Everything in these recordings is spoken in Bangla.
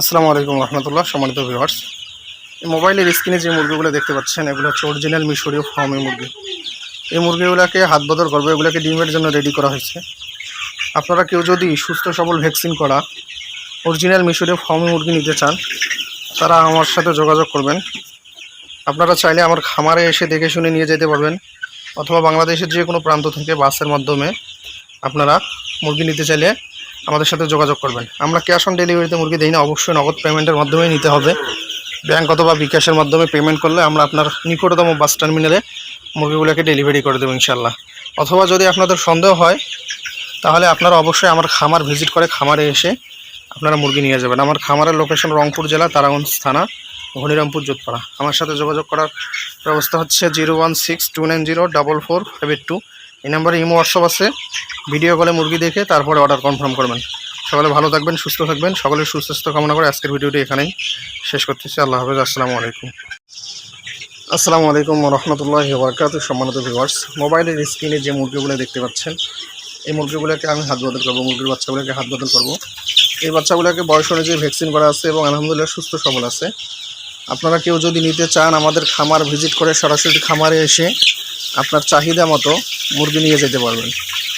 আসসালামু আলাইকুম রহমতুল্লাহ, সম্মানিত ভিউয়ার্স এই মোবাইলের স্ক্রিনে যে মুরগিগুলো দেখতে পাচ্ছেন, এগুলো হচ্ছে অরিজিনাল মিশরীয় ফার্মের মুরগি। এই মুরগিগুলোকে হাত বদল করবে, এগুলোকে ডিমের জন্য রেডি করা হয়েছে। আপনারা কেউ যদি সুস্থ সবল ভ্যাকসিন করা অরিজিনাল মিশরীয় ফার্মে মুরগি নিতে চান, তারা আমার সাথে যোগাযোগ করবেন। আপনারা চাইলে আমার খামারে এসে দেখে শুনে নিয়ে যেতে পারবেন, অথবা বাংলাদেশের যে কোনো প্রান্ত থেকে বাসের মাধ্যমে আপনারা মুরগি নিতে চাইলে আমাদের সাথে যোগাযোগ করবেন। আমরা ক্যাশ অন ডেলিভারিতে মুরগি দিই না, অবশ্যই নগদ পেমেন্টের মাধ্যমে নিতে হবে। ব্যাঙ্ক অথবা বিকাশের মাধ্যমে পেমেন্ট করলে আমরা আপনার নিকটতম বাস টার্মিনালে মুরগিগুলোকে ডেলিভারি করে দেবো ইনশাল্লাহ অথবা যদি আপনাদের সন্দেহ হয়, তাহলে আপনারা অবশ্যই আমার খামার ভিজিট করে খামারে এসে আপনারা মুরগি নিয়ে যাবেন। আমার খামারের লোকেশন রংপুর জেলা, তারাগঞ্জ থানা, ঘনিরামপুর, যোধপাড়া। আমার সাথে যোগাযোগ করার ব্যবস্থা হচ্ছে zero one six two nine zero double four five eight two এই নাম্বারে ইমো হোয়াটসঅ্যাপ আছে। ভিডিও কলে মুরগি দেখে তারপরে অর্ডার কনফার্ম করবেন। সকলে ভালো থাকবেন, সুস্থ থাকবেন। সকলের সুস্বাস্থ্য কামনা করে আজকের ভিডিওটি এখানেই শেষ করতেছি। আল্লাহ হাফেজ, আসসালামু আলাইকুম। আসসালামু আলাইকুম রহমতুল্লাহ বরকাত সম্মানিত ভিউয়ার্স। মোবাইলের স্ক্রিনে যে মুরগিগুলো দেখতে পাচ্ছেন, এই মুরগিগুলোকে আমি হাত বদল করব, মুরগির বাচ্চাগুলোকে হাত বদল করব। এই বাচ্চাগুলোকে বয়স অনুযায়ী ভ্যাকসিন করা আছে এবং আলহামদুলিল্লাহ সুস্থ সবল আছে। আপনারা কেউ যদি নিতে চান আমাদের খামার ভিজিট করে সরাসরি খামারে এসে আপনার চাহিদা মতো মুরগি নিয়ে যেতে পারবেন।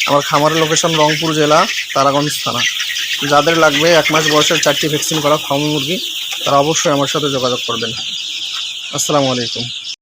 আমার খামারের লোকেশন রংপুর জেলা, তারাগঞ্জ থানা। যাদের লাগবে এক মাস বয়সের চারটি ভ্যাকসিন করা ফার্ম মুরগি, তারা অবশ্যই আমার সাথে যোগাযোগ করবেন। আসসালামু আলাইকুম।